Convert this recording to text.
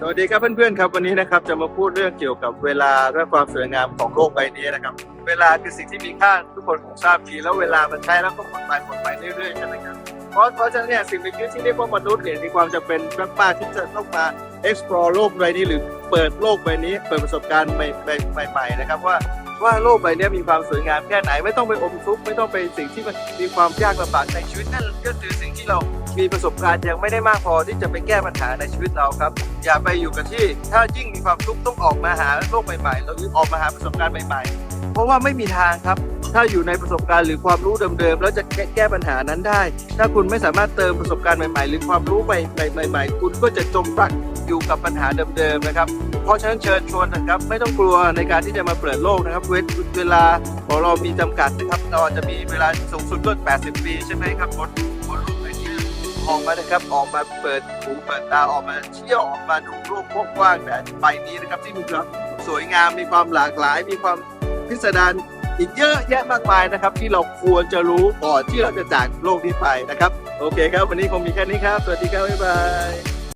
สวัสดีครับเพื่อนๆครับวันนี้นะครับจะมาพูดเรื่องเกี่ยวกับเวลาและความสวยงามของโลกใบนี้นะครับ เวลาคือสิ่งที่มีค่าทุกคนคงทราบดีแล้วเวลามันใช้แล้วก็หมดไปหมดไปเรื่อยๆใช่ไหมครับเพราะเพราะฉะนั้นเนี่ยสิ่งมีชีวิตที่เรียกว่ามนุษย์เนี่ยมีความจำเป็นมากๆที่จะต้องมา explore โลกใบนี้หรือเปิดโลกใบนี้เปิดประสบการณ์ใหม่ๆนะครับว่า ว่าโลกใบนี้มีความสวยงามแค่ไหนไม่ต้องไปอมทุกข์ไม่ต้องไปสิ่งที่มันมีความยากลำบากในชีวิตนั่นก็คือสิ่งที่เรามีประสบการณ์ยังไม่ได้มากพอที่จะไปแก้ปัญหาในชีวิตเราครับ อย่าไปอยู่กับที่ ถ้ายิ่งมีความทุกข์ต้องออกมาหาโลกใหม่ๆหรือออกมาหาประสบการณ์ใหม่ ๆ เพราะว่าไม่มีทางครับ ถ้าอยู่ในประสบการณ์หรือความรู้เดิมๆแล้วจะแก้แกปัญหานั้นได้ ถ้าคุณไม่สามารถเติมประสบการณ์ใหม่ๆ หรือความรู้ใหม่ๆใหม่ๆคุณก็จะจมปลัก อยู่กับปัญหาเดิมๆนะครับ เพราะฉะนั้นเชิญชวนนะครับไม่ต้องกลัวในการที่จะมาเปิดโลกนะครับ เวเวลาของเรามีจำกัดนะครับเราจะมีเวลาสูงสุดก็ 80 ปีใช่ไหมครับบนบนโลกใบนี้ออกมานะครับออกมาเปิดหูเปิดตาออกมาเที่ยวออกมาดูโลกกว้างแบบใบนี้นะครับที่มีความสวยงามมีความหลากหลาย มีความพิสดารอีกเยอะแยะมากมายนะครับ ที่เราควรจะรู้ก่อนที่เราจะจากโลกนี้ไปนะครับ โอเคครับ วันนี้คงมีแค่นี้ครับ สวัสดีครับ บ๊ายบาย